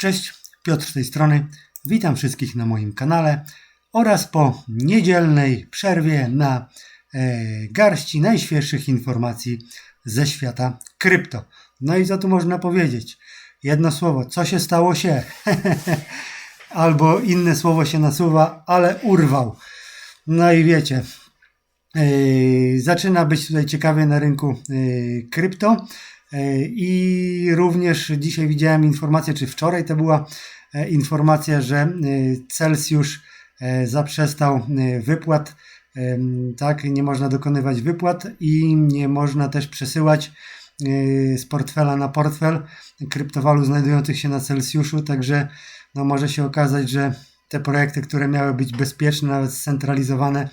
Cześć, Piotr z tej strony. Witam wszystkich na moim kanale oraz po niedzielnej przerwie na e, garści najświeższych informacji ze świata krypto. No i co tu można powiedzieć? Jedno słowo, co się stało się? Albo inne słowo się nasuwa, ale urwał. No i wiecie, Yy, Zaczyna być tutaj ciekawie na rynku yy, krypto. Yy, I również dzisiaj widziałem informację, czy wczoraj to była e, informacja, że yy, Celsjusz e, zaprzestał e, wypłat. Tak, nie można dokonywać wypłat i nie można też przesyłać z portfela na portfel kryptowalut znajdujących się na Celsjuszu. Także no, może się okazać, że te projekty, które miały być bezpieczne, nawet scentralizowane,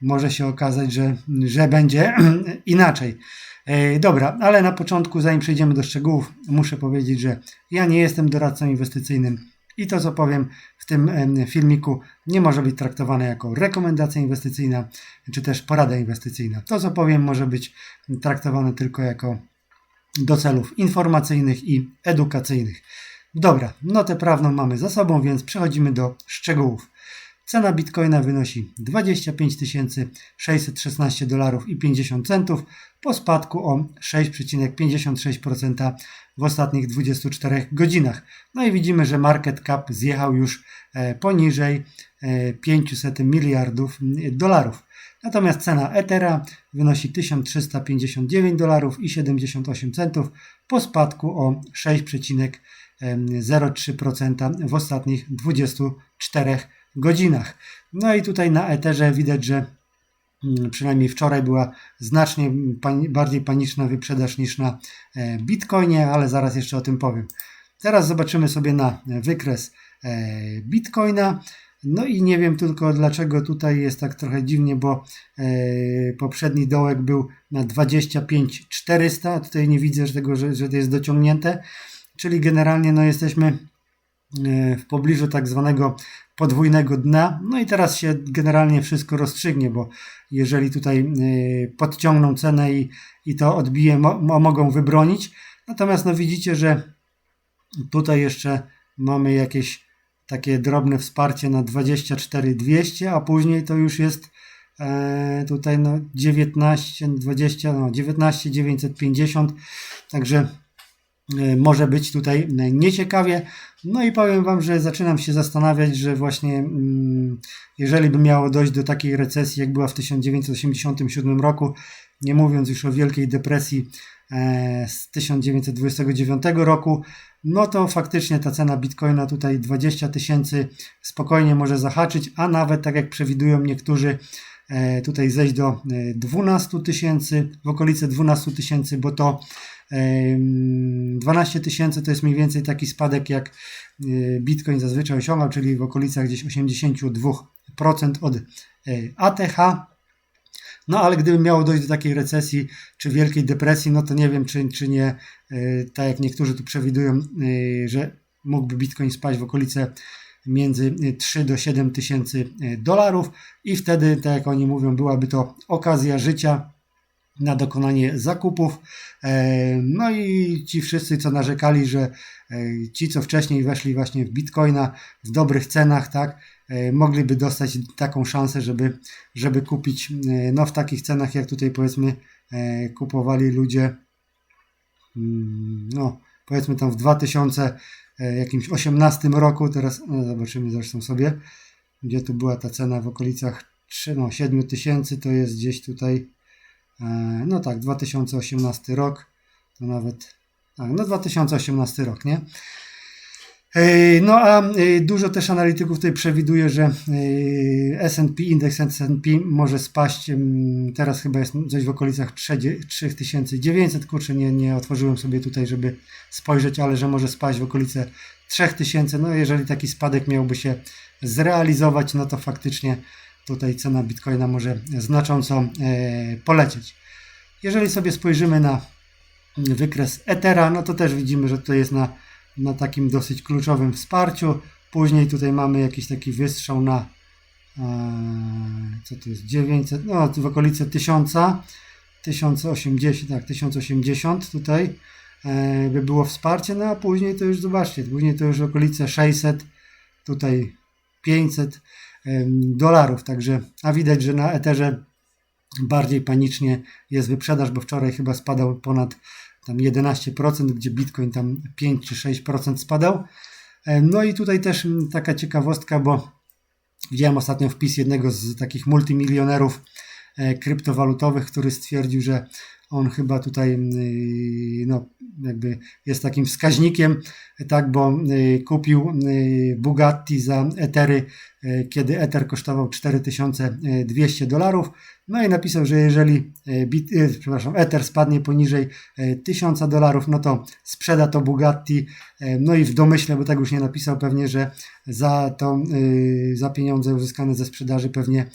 może się okazać, że, że będzie inaczej. E, Dobra, ale na początku, zanim przejdziemy do szczegółów, muszę powiedzieć, że ja nie jestem doradcą inwestycyjnym i to, co powiem w tym filmiku, nie może być traktowane jako rekomendacja inwestycyjna czy też porada inwestycyjna. To, co powiem, może być traktowane tylko jako do celów informacyjnych i edukacyjnych. Dobra, notę prawną mamy za sobą, więc przechodzimy do szczegółów. Cena bitcoina wynosi 25 616 dolarów i 50 centów po spadku o 6,56% w ostatnich 24 godzinach. No i widzimy, że market cap zjechał już e, poniżej e, 500 miliardów dolarów. Natomiast cena Ethera wynosi 1359 dolarów i 78 centów po spadku o 6,03% w ostatnich 24 godzinach. No i tutaj na Etherze widać, że mm, przynajmniej wczoraj była znacznie bardziej paniczna wyprzedaż niż na e, Bitcoinie, ale zaraz jeszcze o tym powiem. Teraz zobaczymy sobie na wykres e, Bitcoina. No i nie wiem tylko dlaczego tutaj jest tak trochę dziwnie, bo e, poprzedni dołek był na 25 400, a tutaj nie widzę że tego, że, że to jest dociągnięte, czyli generalnie no jesteśmy w pobliżu tak zwanego podwójnego dna. No i teraz się generalnie wszystko rozstrzygnie, bo jeżeli tutaj y, podciągną cenę i, i to odbije, mo, mo- mogą wybronić. Natomiast no widzicie, że tutaj jeszcze mamy jakieś takie drobne wsparcie na 24 200, a później to już jest e, tutaj no 19, 20, no 19 950. Także może być tutaj nieciekawie. No i powiem Wam, że zaczynam się zastanawiać, że właśnie mm, jeżeli by miało dojść do takiej recesji, jak była w 1987 roku, nie mówiąc już o Wielkiej Depresji e, z 1929 roku, no to faktycznie ta cena bitcoina tutaj 20 tysięcy spokojnie może zahaczyć, a nawet tak jak przewidują niektórzy, tutaj zejść do e, 12 tysięcy, w okolice 12 tysięcy, bo to em, 12 tysięcy to jest mniej więcej taki spadek jak e, Bitcoin zazwyczaj osiągał, czyli w okolicach gdzieś 82% od e, ATH. No ale gdyby miało dojść do takiej recesji czy wielkiej depresji, no to nie wiem, czy, czy nie, e, tak jak niektórzy tu przewidują, e, że mógłby Bitcoin spaść w okolice między 3 do 7 tysięcy e, dolarów i wtedy, tak jak oni mówią, byłaby to okazja życia na dokonanie zakupów. E, No i ci wszyscy, co narzekali, że e, ci, co wcześniej weszli właśnie w Bitcoina w dobrych cenach, tak, mogliby dostać taką szansę, żeby, żeby kupić no w takich cenach, jak tutaj powiedzmy kupowali ludzie mm, no powiedzmy tam w 2000 e, jakimś 18 roku, teraz no zobaczymy zresztą sobie, gdzie tu była ta cena w okolicach 3, no 7 tysięcy, to jest gdzieś tutaj E, No tak, 2018 rok, to nawet, tak, no 2018 rok, nie? No a e, dużo też analityków tutaj przewiduje, że e, S&P, indeks S&P może spaść, teraz chyba jest coś w okolicach 3 3900, kurczę, nie, nie otworzyłem sobie tutaj, żeby spojrzeć, ale że może spaść w okolice 3000, no jeżeli taki spadek miałby się zrealizować, no to faktycznie tutaj cena Bitcoina może znacząco e, polecieć. Jeżeli sobie spojrzymy na wykres Ethera, no to też widzimy, że to jest na, na takim dosyć kluczowym wsparciu. Później tutaj mamy jakiś taki wystrzał na e, co to jest 900, no w okolice 1000, 1080, tak 1080 tutaj. e, by było wsparcie, no a później to już zobaczcie, później to już okolice 600, tutaj 500 em, dolarów, także a widać, że na Etherze bardziej panicznie jest wyprzedaż, bo wczoraj chyba spadał ponad tam 11%, gdzie Bitcoin tam 5 czy 6% spadał. E, No i tutaj też mm, taka ciekawostka, bo widziałem ostatnio wpis jednego z takich multimilionerów e, kryptowalutowych, który stwierdził, że on chyba tutaj y, no, jakby jest takim wskaźnikiem, tak, bo y, kupił y, Bugatti za Etery, kiedy Ether kosztował 4200 dolarów. No i napisał, że jeżeli bit, przepraszam, Ether spadnie poniżej y, 1000 dolarów, no to sprzeda to Bugatti. No i w domyśle, bo tak już nie napisał, pewnie, że za to, za pieniądze uzyskane ze sprzedaży pewnie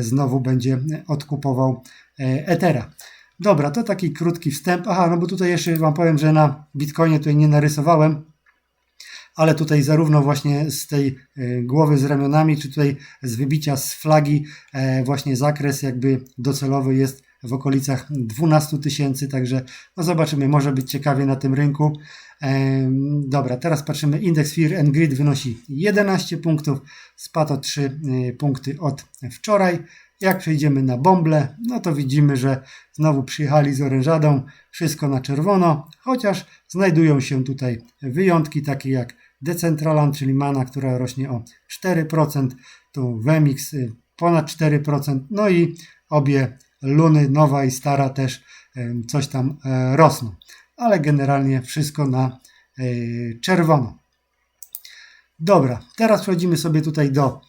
znowu będzie odkupował Ethera. Dobra, to taki krótki wstęp. Aha, no bo tutaj jeszcze Wam powiem, że na Bitcoinie tutaj nie narysowałem, ale tutaj zarówno właśnie z tej e, głowy z ramionami, czy tutaj z wybicia z flagi e, właśnie zakres jakby docelowy jest w okolicach 12 tysięcy, także no zobaczymy, może być ciekawie na tym rynku. Em, Dobra, teraz patrzymy, indeks Fear and Greed wynosi 11 punktów, spadł o 3 y, punkty od wczoraj. Jak przejdziemy na bąble, no to widzimy, że znowu przyjechali z orężadą, wszystko na czerwono, chociaż znajdują się tutaj wyjątki takie jak Decentraland, czyli mana, która rośnie o 4%, tu Wemix y, ponad 4%, no i obie luny, nowa i stara też em, coś tam e, rosną, ale generalnie wszystko na czerwono. Dobra, teraz przechodzimy sobie tutaj do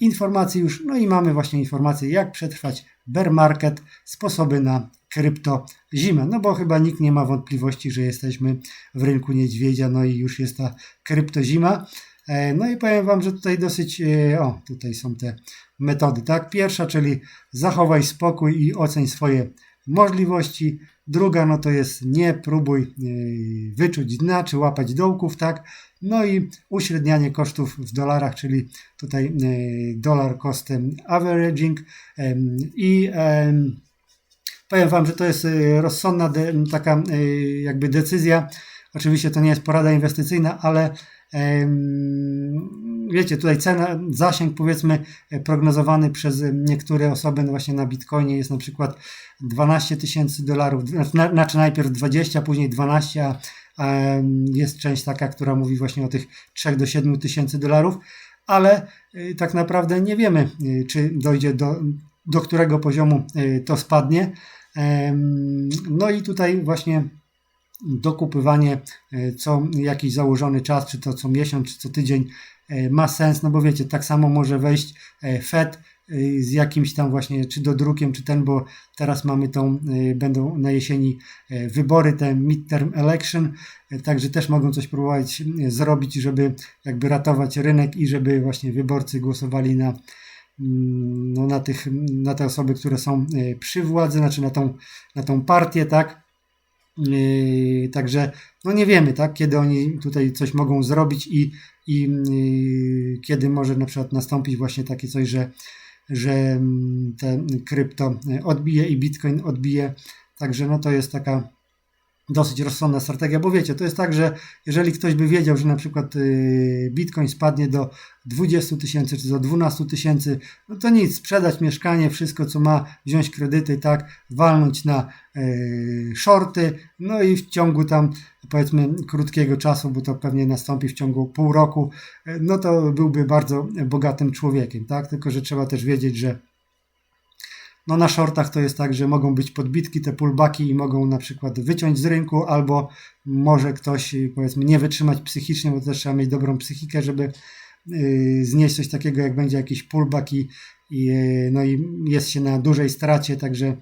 informacji już, no i mamy właśnie informacje, jak przetrwać bear market, sposoby na krypto zimę, no bo chyba nikt nie ma wątpliwości, że jesteśmy w rynku niedźwiedzia, no i już jest ta krypto zima. E, No i powiem Wam, że tutaj dosyć, e, o, tutaj są te metody, tak? Pierwsza, czyli zachowaj spokój i oceń swoje możliwości. Druga, no to jest nie próbuj e, wyczuć dna, czy łapać dołków, tak? No i uśrednianie kosztów w dolarach, czyli tutaj e, dolar costem averaging i em, powiem Wam, że to jest e, rozsądna taka jakby decyzja. Oczywiście to nie jest porada inwestycyjna, ale wiecie, tutaj cena, zasięg powiedzmy prognozowany przez e, niektóre osoby no właśnie na Bitcoinie jest na przykład 12 tysięcy dolarów, znaczy na- najpierw 20, później 12, a jest część taka, która mówi właśnie o tych 3 do 7 tysięcy dolarów, ale e, tak naprawdę nie wiemy, e, czy dojdzie do, do którego poziomu to spadnie. No i tutaj właśnie dokupywanie co jakiś założony czas, czy to co miesiąc, czy co tydzień ma sens, no bo wiecie, tak samo może wejść e, Fed e, z jakimś tam właśnie, czy do drukiem, czy ten, bo teraz mamy tą, e, będą na jesieni e, wybory, te midterm election, e, także też mogą coś próbować e, zrobić, żeby jakby ratować rynek i żeby właśnie wyborcy głosowali na mm, no, na, tych, na te osoby, które są e, przy władzy, znaczy na tą, na tą partię, tak? Także no nie wiemy, tak, kiedy oni tutaj coś mogą zrobić i, i yy, kiedy może na przykład nastąpić właśnie takie coś, że, że mm, te krypto odbije i Bitcoin odbije. Także no to jest taka dosyć rozsądna strategia, bo wiecie, to jest tak, że jeżeli ktoś by wiedział, że na przykład yy, Bitcoin spadnie do 20 tysięcy czy do 12 tysięcy, no to nic, sprzedać mieszkanie, wszystko co ma, wziąć kredyty, tak, walnąć na yy, shorty, no i w ciągu tam powiedzmy krótkiego czasu, bo to pewnie nastąpi w ciągu pół roku, yy, no to byłby bardzo bogatym człowiekiem, tak, tylko że trzeba też wiedzieć, że no na shortach to jest tak, że mogą być podbitki, te pullbacki i mogą na przykład wyciąć z rynku, albo może ktoś y, powiedzmy nie wytrzymać psychicznie, bo też trzeba mieć dobrą psychikę, żeby y, znieść coś takiego, jak będzie jakiś pullback i, i, y, no i jest się na dużej stracie, także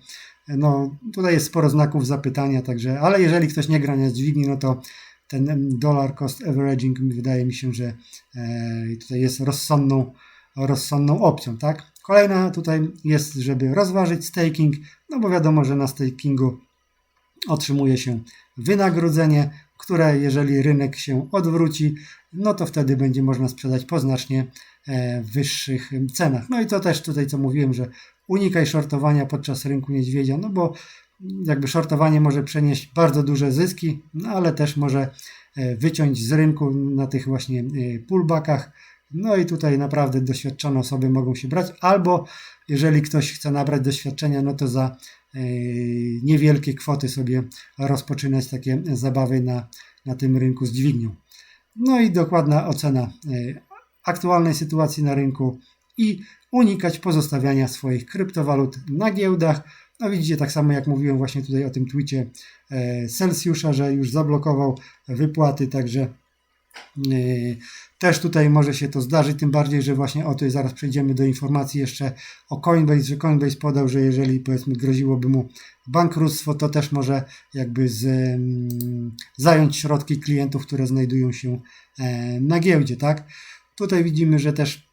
no tutaj jest sporo znaków zapytania, także, ale jeżeli ktoś nie gra na dźwigni, no to ten dollar cost averaging wydaje mi się, że e, tutaj jest rozsądną, rozsądną opcją, tak? Kolejna tutaj jest, żeby rozważyć staking, no bo wiadomo, że na stakingu otrzymuje się wynagrodzenie, które jeżeli rynek się odwróci, no to wtedy będzie można sprzedać po znacznie e, wyższych cenach. No i to też tutaj, co mówiłem, że unikaj shortowania podczas rynku niedźwiedzia, no bo jakby shortowanie może przenieść bardzo duże zyski, no ale też może e, wyciąć z rynku na tych właśnie e, pullbackach. No i tutaj naprawdę doświadczone osoby mogą się brać, albo jeżeli ktoś chce nabrać doświadczenia, no to za e, niewielkie kwoty sobie rozpoczynać takie zabawy na, na tym rynku z dźwignią. No i dokładna ocena aktualnej sytuacji na rynku i unikać pozostawiania swoich kryptowalut na giełdach. No widzicie, tak samo jak mówiłem właśnie tutaj o tym twicie Celsjusza, że już zablokował wypłaty, także e, też tutaj może się to zdarzyć, tym bardziej, że właśnie o to zaraz przejdziemy do informacji jeszcze o Coinbase, że Coinbase podał, że jeżeli powiedzmy groziłoby mu bankructwo, to też może jakby z, um, zająć środki klientów, które znajdują się e, na giełdzie, tak? Tutaj widzimy, że też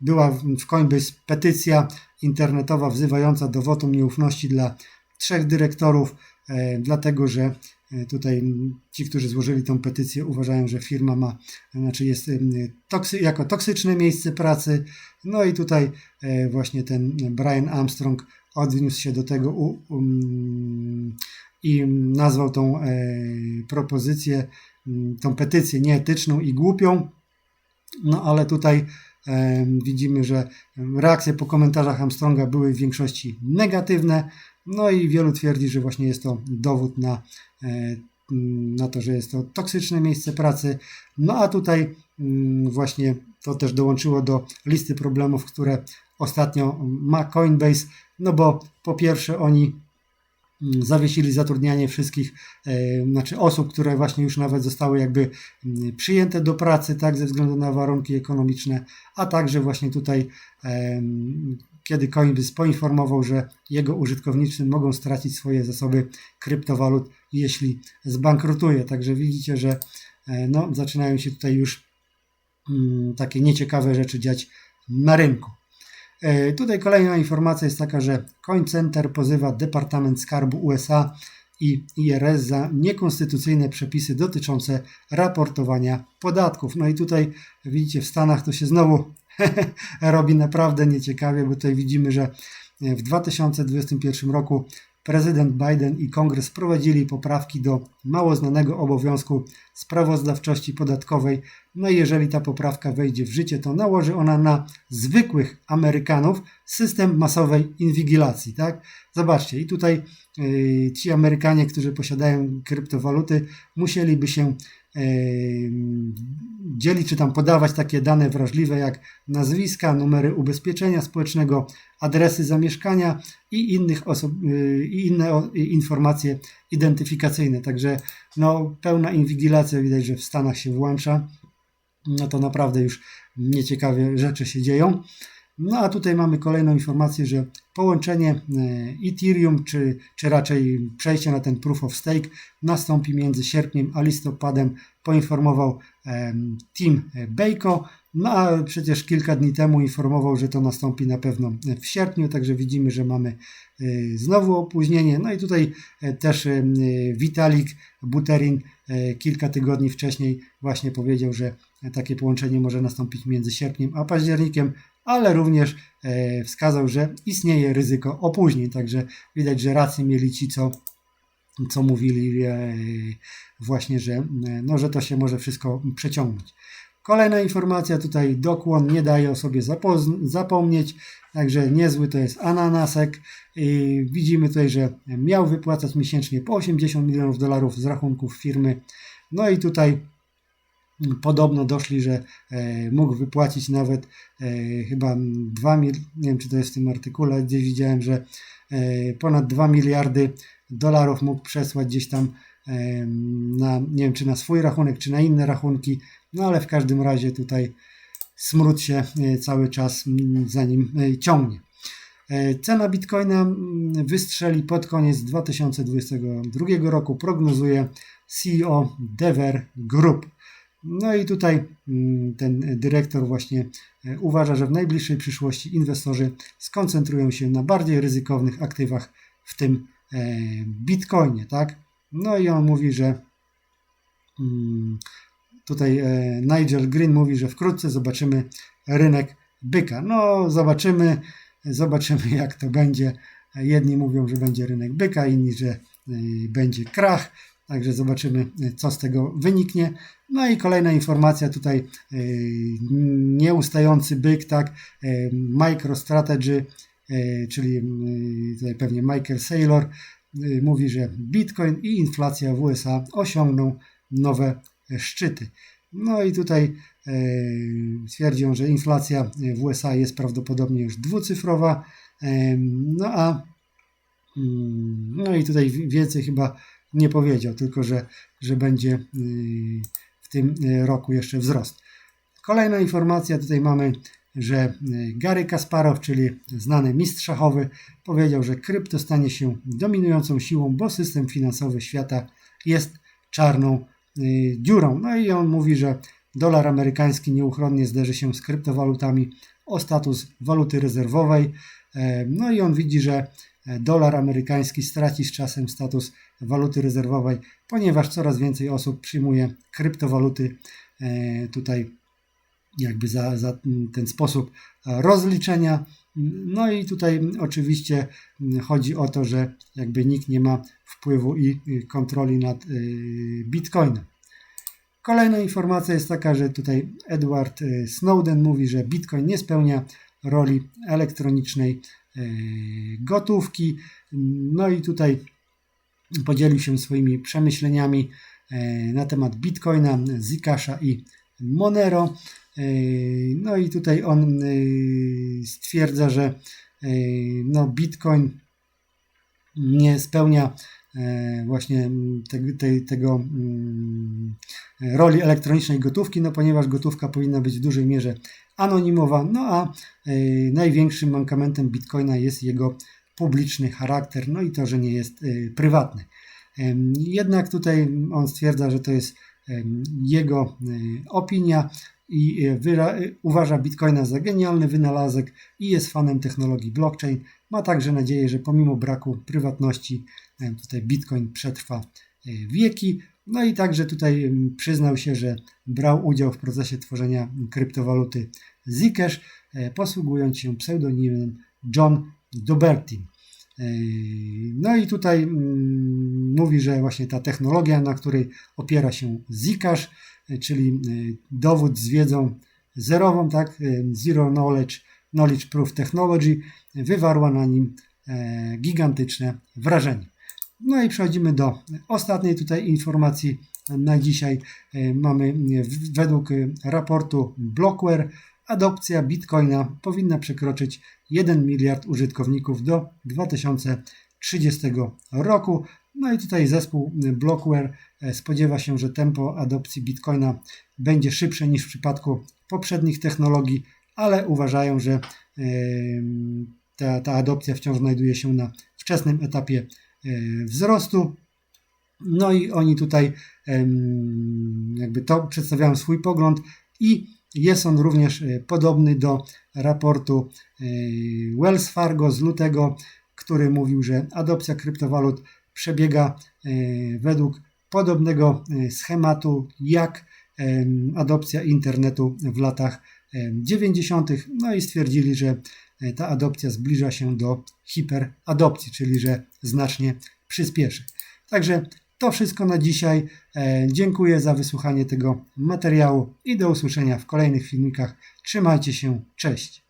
była w Coinbase petycja internetowa wzywająca do wotum nieufności dla trzech dyrektorów, e, dlatego że tutaj ci, którzy złożyli tą petycję, uważają, że firma ma, znaczy jest toksy, jako toksyczne miejsce pracy. No i tutaj e, właśnie ten Brian Armstrong odniósł się do tego um, i nazwał tą propozycję, tą petycję nieetyczną i głupią. No ale tutaj e, widzimy, że reakcje po komentarzach Armstronga były w większości negatywne. No i wielu twierdzi, że właśnie jest to dowód na, e, na to, że jest to toksyczne miejsce pracy. No a tutaj mm, właśnie to też dołączyło do listy problemów, które ostatnio ma Coinbase. No bo po pierwsze oni Mm, zawiesili zatrudnianie wszystkich, e, znaczy osób, które właśnie już nawet zostały jakby mm, przyjęte do pracy, tak, ze względu na warunki ekonomiczne, a także właśnie tutaj, kiedy Coinbase poinformował, że jego użytkownicy mogą stracić swoje zasoby kryptowalut, jeśli zbankrutuje. Także widzicie, że e, no, zaczynają się tutaj już mm, takie nieciekawe rzeczy dziać na rynku. E, tutaj kolejna informacja jest taka, że CoinCenter pozywa Departament Skarbu USA i IRS za niekonstytucyjne przepisy dotyczące raportowania podatków. No i tutaj widzicie, w Stanach to się znowu robi naprawdę nieciekawie, bo tutaj widzimy, że w 2021 roku prezydent Biden i kongres wprowadzili poprawki do mało znanego obowiązku sprawozdawczości podatkowej. No i jeżeli ta poprawka wejdzie w życie, to nałoży ona na zwykłych Amerykanów system masowej inwigilacji. Tak? Zobaczcie, i tutaj yy, ci Amerykanie, którzy posiadają kryptowaluty, musieliby się dzielić czy tam podawać takie dane wrażliwe jak nazwiska, numery ubezpieczenia społecznego, adresy zamieszkania i, innych osób, y, i inne informacje identyfikacyjne. Także no, pełna inwigilacja widać, że w Stanach się włącza. No to naprawdę już nieciekawie rzeczy się dzieją. No a tutaj mamy kolejną informację, że połączenie e, Ethereum, czy, czy raczej przejście na ten Proof of Stake nastąpi między sierpniem a listopadem, poinformował Team Bejko. No a przecież kilka dni temu informował, że to nastąpi na pewno w sierpniu, także widzimy, że mamy e, znowu opóźnienie. No i tutaj e, też Vitalik Buterin kilka tygodni wcześniej właśnie powiedział, że takie połączenie może nastąpić między sierpniem a październikiem, ale również e, wskazał, że istnieje ryzyko opóźnień. Także widać, że rację mieli ci, co, co mówili e, właśnie, że, e, no, że to się może wszystko przeciągnąć. Kolejna informacja tutaj dokłon nie daje o sobie zapomnieć, także niezły to jest ananasek. I widzimy tutaj, że miał wypłacać miesięcznie po 80 milionów dolarów z rachunków firmy. No i tutaj Podobno doszli, że e, mógł wypłacić nawet e, chyba 2 miliardy, nie wiem czy to jest w tym artykule, gdzieś widziałem, że e, ponad 2 miliardy dolarów mógł przesłać gdzieś tam na, nie wiem czy na swój rachunek, czy na inne rachunki, no ale w każdym razie tutaj smród się cały czas za nim ciągnie. Cena bitcoina wystrzeli pod koniec 2022 roku, prognozuje CEO Dever Group. No i tutaj mm, ten dyrektor właśnie e, uważa, że w najbliższej przyszłości inwestorzy skoncentrują się na bardziej ryzykownych aktywach, w tym e, bitcoinie, tak? No i on mówi, że mm, tutaj e, Nigel Green mówi, że wkrótce zobaczymy rynek byka. No, zobaczymy, zobaczymy jak to będzie. Jedni mówią, że będzie rynek byka, inni, że będzie krach. Także zobaczymy, y, co z tego wyniknie. No i kolejna informacja tutaj, y, nieustający byk, tak, y, MicroStrategy, czyli tutaj pewnie Michael Saylor, mówi, że Bitcoin i inflacja w USA osiągną nowe szczyty. No i tutaj e, twierdzą, że inflacja w USA jest prawdopodobnie już dwucyfrowa. E, No a mm, no i tutaj więcej chyba nie powiedział, tylko że, że będzie y, w tym y, roku jeszcze wzrost. Kolejna informacja tutaj mamy, że y, Gary Kasparow, czyli znany mistrz szachowy, powiedział, że krypto stanie się dominującą siłą, bo system finansowy świata jest czarną dziurą. No i on mówi, że dolar amerykański nieuchronnie zderzy się z kryptowalutami o status waluty rezerwowej. E, No i on widzi, że e, dolar amerykański straci z czasem status waluty rezerwowej, ponieważ coraz więcej osób przyjmuje kryptowaluty e, tutaj jakby za, za ten sposób rozliczenia. No i tutaj oczywiście chodzi o to, że jakby nikt nie ma wpływu i kontroli nad Bitcoinem. Kolejna informacja jest taka, że tutaj Edward y, Snowden mówi, że Bitcoin nie spełnia roli elektronicznej y, gotówki. No i tutaj podzielił się swoimi przemyśleniami y, na temat Bitcoina, Zcasha i Monero. No i tutaj on stwierdza, że no Bitcoin nie spełnia właśnie te, te, tego mm, roli elektronicznej gotówki, no ponieważ gotówka powinna być w dużej mierze anonimowa, no a e, największym mankamentem Bitcoina jest jego publiczny charakter, no i to, że nie jest e, prywatny. Jednak tutaj on stwierdza, że to jest jego e, opinia i e, e, uważa Bitcoina za genialny wynalazek i jest fanem technologii blockchain. Ma także nadzieję, że pomimo braku prywatności e, tutaj Bitcoin przetrwa wieki. No i także tutaj przyznał się, że brał udział w procesie tworzenia kryptowaluty Zcash, posługując się pseudonimem John Dobertin. No i tutaj mówi, że właśnie ta technologia, na której opiera się Zcash, czyli e, dowód z wiedzą zerową, tak, e, Zero Knowledge, Knowledge Proof Technology, wywarła na nim e, gigantyczne wrażenie. No i przechodzimy do ostatniej tutaj informacji na dzisiaj. E, Mamy e, według e, raportu Blockware adopcja Bitcoina powinna przekroczyć 1 miliard użytkowników do 2030 roku. No i tutaj zespół Blockware e, spodziewa się, że tempo adopcji Bitcoina będzie szybsze niż w przypadku poprzednich technologii, ale uważają, że ta, ta adopcja wciąż znajduje się na wczesnym etapie e, wzrostu. No i oni tutaj jakby to przedstawiają swój pogląd i jest on również e, podobny do raportu Wells Fargo z lutego, który mówił, że adopcja kryptowalut przebiega e, według podobnego e, schematu jak em, adopcja internetu w latach em, 90. No i stwierdzili, że e, ta adopcja zbliża się do hiperadopcji, czyli że znacznie przyspieszy. Także to wszystko na dzisiaj. E, Dziękuję za wysłuchanie tego materiału i do usłyszenia w kolejnych filmikach. Trzymajcie się, cześć.